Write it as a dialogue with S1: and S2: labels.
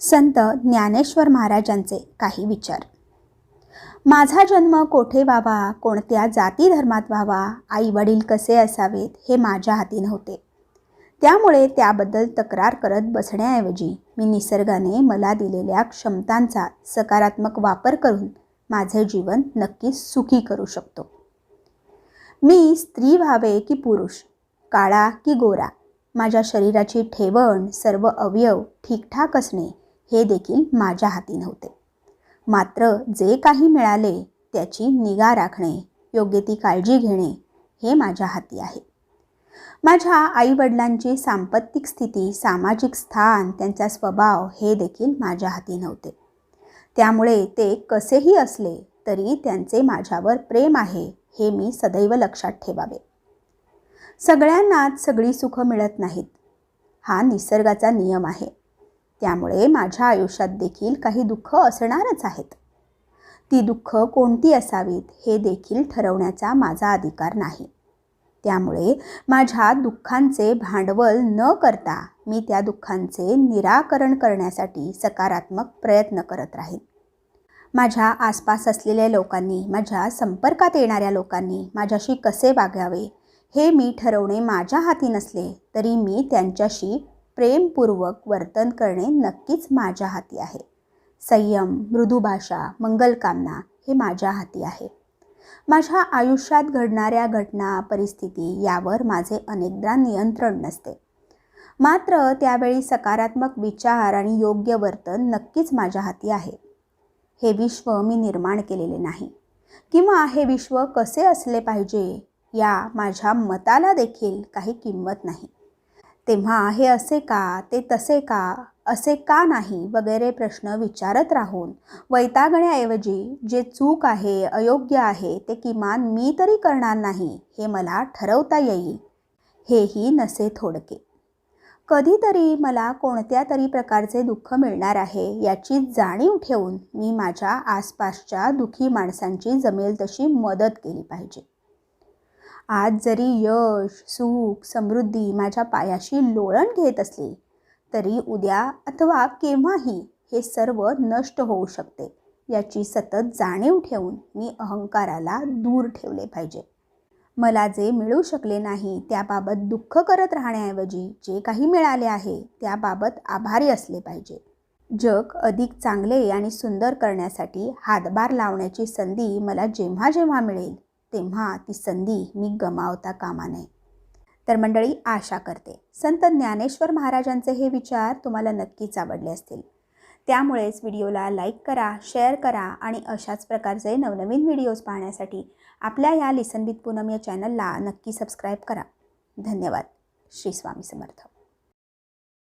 S1: संत ज्ञानेश्वर महाराजांचे काही विचार. माझा जन्म कोठे व्हावा कोणत्या जाती धर्मात व्हावा आई वडील कसे असावेत हे माझ्या हाती नव्हते. त्यामुळे त्याबद्दल तक्रार करत बसण्याऐवजी मी निसर्गाने मला दिलेल्या क्षमतांचा सकारात्मक वापर करून माझे जीवन नक्कीच सुखी करू शकतो. मी स्त्री व्हावे की पुरुष काळा की गोरा माझ्या शरीराची ठेवण सर्व अवयव ठीकठाक असणे हे देखील माझ्या हाती नव्हते. मात्र जे काही मिळाले त्याची निगा राखणे योग्य ती काळजी घेणे हे माझ्या हाती आहे. माझ्या आईवडिलांची सांपत्तिक स्थिती सामाजिक स्थान त्यांचा स्वभाव हे देखील माझ्या हाती नव्हते. त्यामुळे ते कसेही असले तरी त्यांचे माझ्यावर प्रेम आहे हे मी सदैव लक्षात ठेवावे. सगळ्यांनाच सगळी सुखं मिळत नाहीत. हा निसर्गाचा नियम आहे. त्यामुळे माझ्या आयुष्यात देखील काही दुःख असणारच आहेत. ती दुःख कोणती असावीत हे देखील ठरवण्याचा माझा अधिकार नाही. त्यामुळे माझ्या दुःखांचे भांडवल न करता मी त्या दुःखांचे निराकरण करण्यासाठी सकारात्मक प्रयत्न करत राहीन. माझ्या आसपास असलेल्या लोकांनी माझ्या संपर्कात येणाऱ्या लोकांनी माझ्याशी कसे वागावे हे मी ठरवणे माझ्या हाती नसले तरी मी त्यांच्याशी प्रेमपूर्वक वर्तन करणे नक्कीच माझ्या हाती आहे. संयम मृदू भाषा मंगलकामना हे माझ्या हाती आहे. माझ्या आयुष्यात घडणाऱ्या घटना परिस्थिती यावर माझे अनेकदा नियंत्रण नसते. मात्र त्यावेळी सकारात्मक विचार आणि योग्य वर्तन नक्कीच माझ्या हाती आहे. हे विश्व मी निर्माण केलेले नाही. किंवा हे विश्व कसे असले पाहिजे या माझ्या मताला देखील काही किंमत नाही. तेव्हा हे असे का ते तसे का असे का नाही वगैरे प्रश्न विचारत राहून वैतागण्याऐवजी जे चूक आहे अयोग्य आहे ते किमान मी तरी करणार नाही हे मला ठरवता येईल. हेही नसे थोडके. कधीतरी मला कोणत्या तरी प्रकारचे दुःख मिळणार आहे याची जाणीव ठेवून मी माझ्या आसपासच्या दुःखी माणसांची जमेल तशी मदत केली पाहिजे. आज जरी यश सुख समृद्धी माझ्या पायाशी लोळण घेत असली तरी उद्या अथवा केव्हाही हे सर्व नष्ट होऊ शकते याची सतत जाणीव ठेवून मी अहंकाराला दूर ठेवले पाहिजे. मला जे मिळू शकले नाही त्याबाबत दुःख करत राहण्याऐवजी जे काही मिळाले आहे त्याबाबत आभारी असले पाहिजे. जग अधिक चांगले आणि सुंदर करण्यासाठी हातभार लावण्याची संधी मला जेव्हा जेव्हा मिळेल तेव्हा ती संधी मी गमावता कामा नये. तर मंडळी आशा करते. संत ज्ञानेश्वर महाराजांचे हे विचार तुम्हाला नक्कीच आवडले असतील. त्यामुळेच व्हिडिओला लाईक करा शेअर करा आणि अशाच प्रकारचे नवनवीन व्हिडिओज पाहण्यासाठी आपल्या या लिसन विथ पूनम या चॅनलला नक्की सबस्क्राईब करा. धन्यवाद. श्री स्वामी समर्थ.